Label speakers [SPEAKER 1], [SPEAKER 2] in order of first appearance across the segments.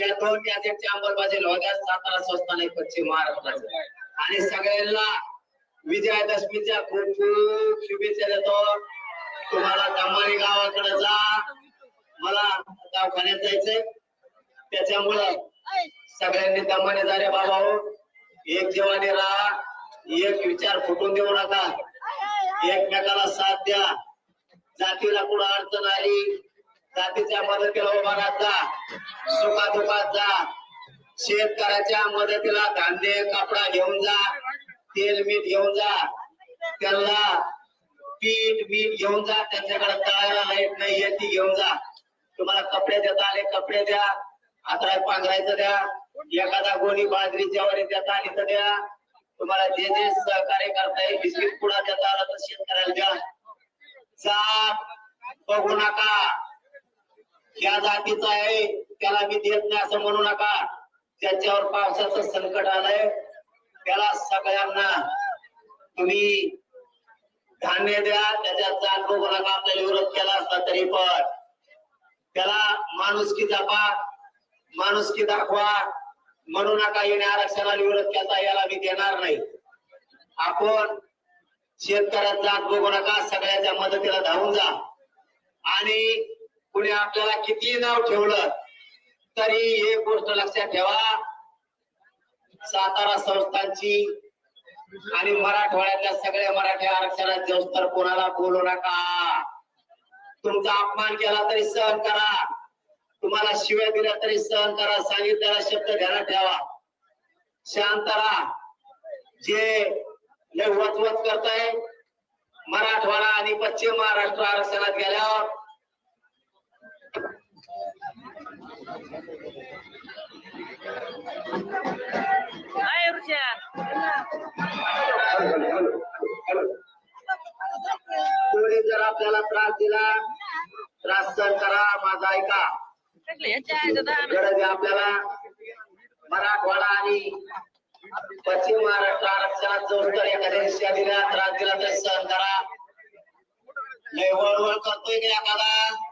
[SPEAKER 1] या दोन गॅजेटचे अंमलबजावणी सातारा संस्थान पश्चिम आणि सगळ्यांना विजयादशमीच्या खूप खूप शुभेच्छा देतो. तुम्हाला दमारी गावाकडे जा. मला दवाखान्यात जायचंय. त्याच्यामुळं सगळ्यांनी दमाने जा रे बाबा हो. एक जीवाने राहा. एक विचार फुटून देऊ नका. एकमेकाला साथ द्या. जातीला कुठं अडचण आली जातीच्या मदतीला उभा राहता. सुखादुखात जा. शेतकऱ्याच्या मदतीला धान्य कपडा घेऊन जा. तेल मीठ घेऊन जा. त्यांना पीठ मीठ घेऊन जा. त्यांच्याकडे तळायला लाइट नाही ती घेऊन जा. तुम्हाला कपडे देता आले कपडे द्या. आता पांघरायचं द्या. एखादा गोणी बाजरी ज्वारी देता आली तर द्या. तुम्हाला जे जे सहकार्य करता येईल बिस्किट पुडा देता आला तर शेतकऱ्याला द्या. जात बघू नका. या जातीचा आहे. त्याला मी देत नाही असं म्हणू नका. त्याच्यावर पावसाचं संकट आलंय त्याला सगळ्यांना तुम्ही धान्य द्या. त्याच्यात जात बघू नका. आपल्याला विरोध केला असला तरी पण. त्याला माणुसकी जपा. माणुसकी दाखवा. म्हणू नका येणे आरक्षणाला विरोध केला याला मी देणार नाही. आपण शेतकऱ्यात जात बघू नका. सगळ्याच्या मदतीला धावून जा. आणि कुणी आपल्याला किती नाव ठेवलं तरी एक गोष्ट लक्षात ठेवा. सातारा संस्थांची आणि मराठवाड्यातल्या सगळ्या मराठी आरक्षणात जाऊस कोणाला बोलू नका. तुमचा अपमान केला तरी सहन करा. तुम्हाला शिव्या दिल्या तरी सहन करा. सांगितलेला शब्द ध्यानात ठेवा. शांत राहा. जे लय वचवच करताय मराठवाडा आणि पश्चिम महाराष्ट्र आरक्षणात गेल्यावर
[SPEAKER 2] काय ऋषा.
[SPEAKER 1] कोणी जर आपल्याला त्रास दिला त्रास सहन करा माझा ऐका. गरज आपल्याला मराठवाडा आणि पश्चिम महाराष्ट्र आरक्षणात जो तर एखाद्या दिशा दिला त्रास दिला तर सहन करा. लय वळवळ करतोय की एखादा.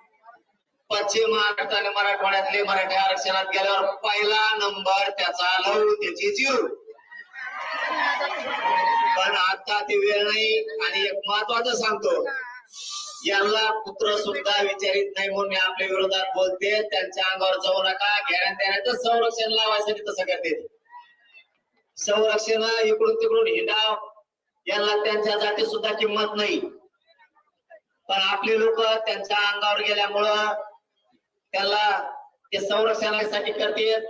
[SPEAKER 1] पश्चिम महाराष्ट्र आणि मराठवाड्यातले मराठी आरक्षणात गेल्यावर पहिला नंबर त्याचा लव त्याची जीव. पण आता ती वेळ नाही आणि एक महत्वाचं सांगतो. यांना पुत्र सुद्धा विचारित नाही म्हणून मी आपल्या विरोधात बोलते. त्यांच्या अंगावर जाऊ नका घेण्यात देण्याचं संरक्षण लावायसाठी तसं करते. संरक्षण इकडून तिकडून हिंडाव. यांना त्यांच्या जाती सुद्धा किंमत नाही. पण आपले लोक त्यांच्या अंगावर गेल्यामुळं त्याला ते संरक्षणासाठी करतेत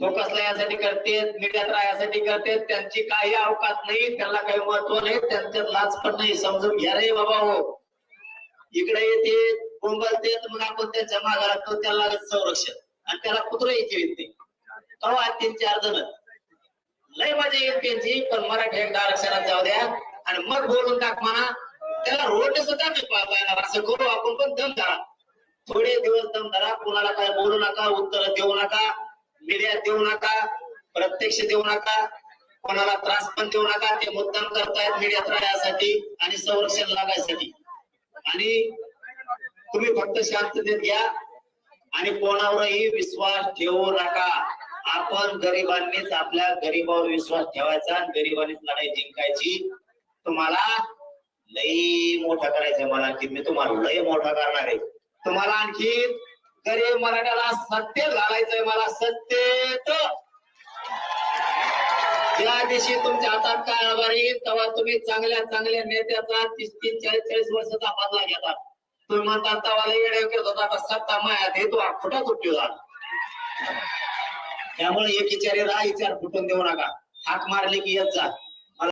[SPEAKER 1] फोकसला यासाठी करतेत मीडियात राहण्यासाठी करतेत. त्यांची काही अवकात नाही त्यांना काही महत्त्व नाही त्यांच्यात लाच पण नाही. समजून घ्या रे बाबा हो. इकडे येते बोंबलते मग आपण त्यांच्या जमा लागतो त्याला संरक्षण. आणि त्याला कुत्र यायचे येते तेव्हा तीन चार जण. लय मजा येत त्यांची पण मराठी एकदा आरक्षणात जाऊ द्या. आणि मग बोलून टाक म्हणा. त्याला रोड सुद्धा नाही पाहता येणार. असं करू आपण पण दम धरा. थोडे दिवस दम धरा कोणाला काय बोलू नका उत्तर देऊ नका निर्यात देऊ नका प्रत्यक्ष देऊ नका कोणाला त्रास पण देऊ नका ते मुद्दाम करतायत मीडियात राहण्यासाठी आणि संरक्षण लागायसाठी. आणि तुम्ही फक्त शांततेत घ्या आणि कोणावरही विश्वास ठेवू नका. आपण गरिबांनीच आपल्या गरीबावर विश्वास ठेवायचा आणि गरिबांनीच लढाई जिंकायची. तुम्हाला लई मोठा करायचं मला की मी तुम्हाला लई मोठा करणार आहे. तुम्हाला आणखी गरीब मराठ्याला सत्य घालायचंय मला सत्तेत. त्या दिवशी तुमच्या हातात काय आभार येईल तेव्हा तुम्ही चांगल्या चांगल्या नेत्याचा तीस तीस चाळीस चाळीस वर्षाचा बदला घेतात. तुम्ही म्हणतात तवाला येडे करत होता का सत्ता मायात हे तो खोटाच उपयोग झाला? त्यामुळे एक विचारी राहा विचार फुटून देऊ नका. हाक मारली की येत जा.